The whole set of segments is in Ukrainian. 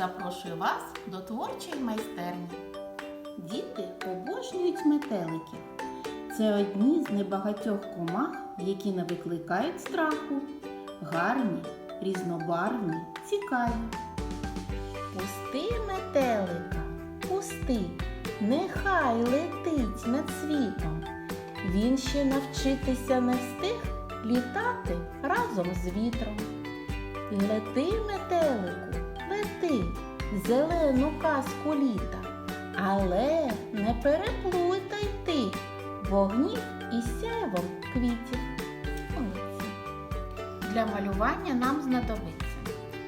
запрошую вас до творчої майстерні. Діти обожнюють метеликів. Це одні з небагатьох комах, які не викликають страху. Гарні, різнобарвні, цікаві. Пусти метелика, пусти, нехай летить над світом. Він ще навчитися не встиг літати разом з вітром. Лети, метелику, в зелену казку літа, але не переплутай ти вогнів і сяйвом квітів. Молодці. Для малювання нам знадобиться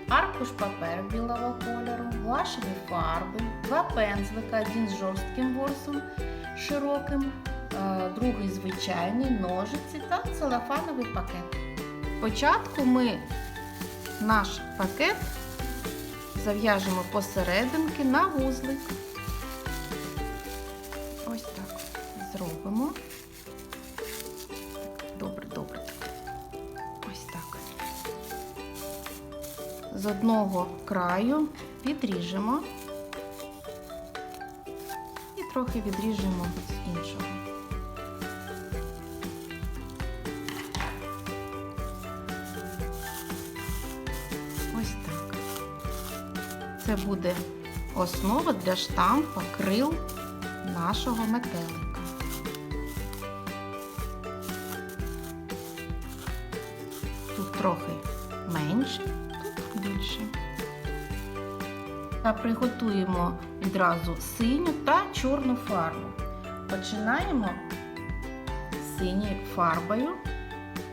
аркуш паперу білого кольору, гуашеві фарби, два пензлика, один з жорстким ворсом широким, е, другий звичайний, ножиці та целофановий пакет. Спочатку ми наш пакет зав'яжемо посерединки на вузлик. Ось так зробимо. Добре, добре. Ось так. З одного краю підріжемо і трохи відріжемо з іншого. Це буде основа для штампа крил нашого метелика. Тут трохи менше, тут більше. Та приготуємо відразу синю та чорну фарбу. Починаємо синьою фарбою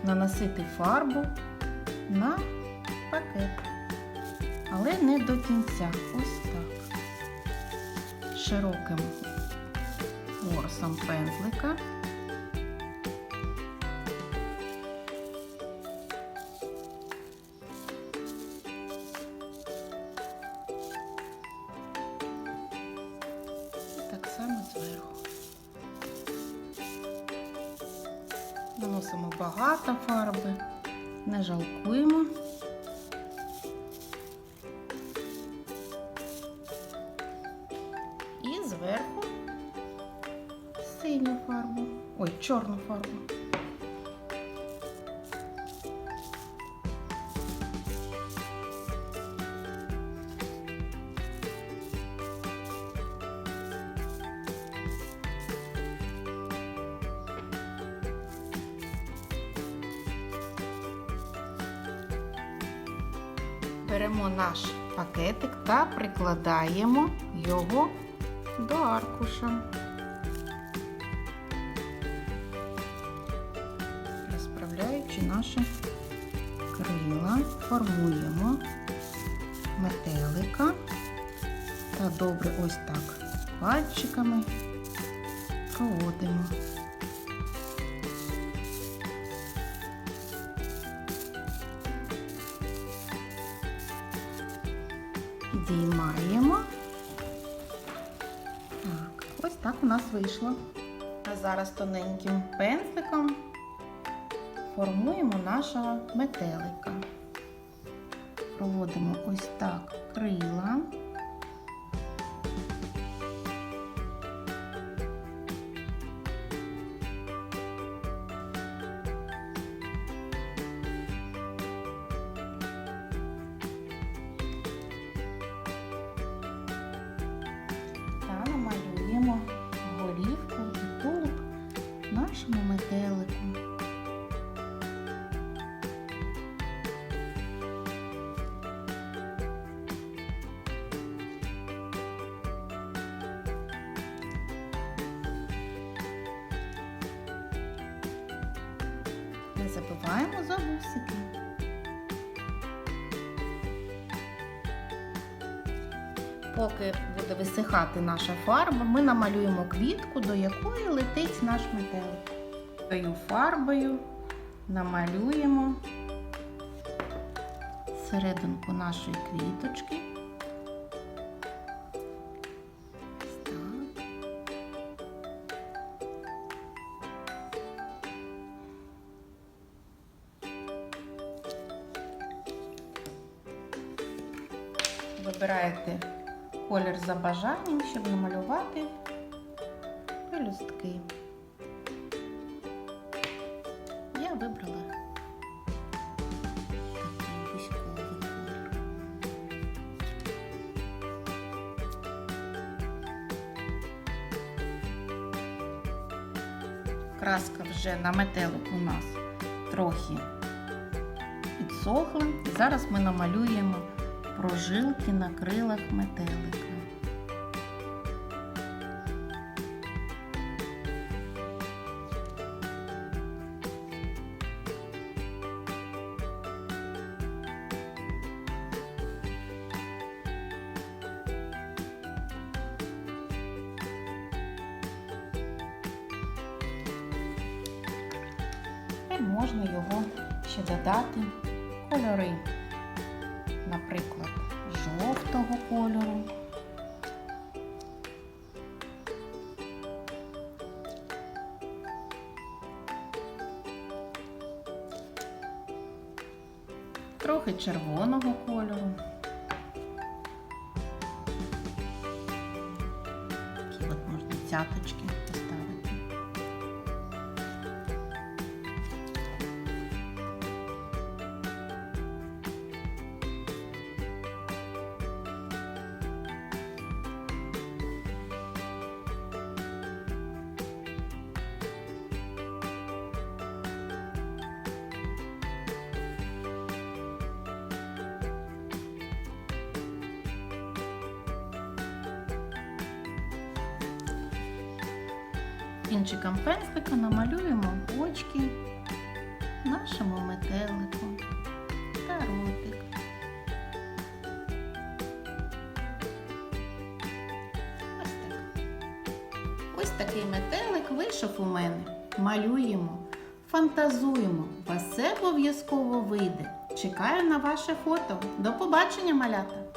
наносити фарбу на пакет. Але не до кінця. Ось так. Широким ворсом пензлика. Так само зверху. Наносимо багато фарби, не жалкуємо. Синю фарбу. Ой, чорну фарбу. Беремо наш пакетик та прикладаємо його до аркуша. Розправляючи наші крила, формуємо метелика та добре ось так пальчиками проводимо. Підіймаємо. Так, ось так у нас вийшло. А зараз тоненьким пензликом формуємо нашого метелика. Проводимо ось так крила. Не забуваємо за вусики. Поки буде висихати наша фарба, ми намалюємо квітку, до якої летить наш метелик. Тою фарбою намалюємо серединку нашої квіточки. Вибираєте колір за бажанням, щоб намалювати пелюстки. Я вибрала такий бузьковий колір. Краска вже на метелик у нас трохи підсохла. Зараз ми намалюємо прожилки на крилах метелика. Можна його ще додати кольори, наприклад, жовтого кольору. Трохи червоного кольору. Такі от можна цяточки Кінчиком пензлика намалюємо очки нашому метелику та ротик. Ось так. Ось такий метелик вийшов у мене. Малюємо, фантазуємо. Вас все обов'язково вийде. Чекаю на ваше фото. До побачення, малята!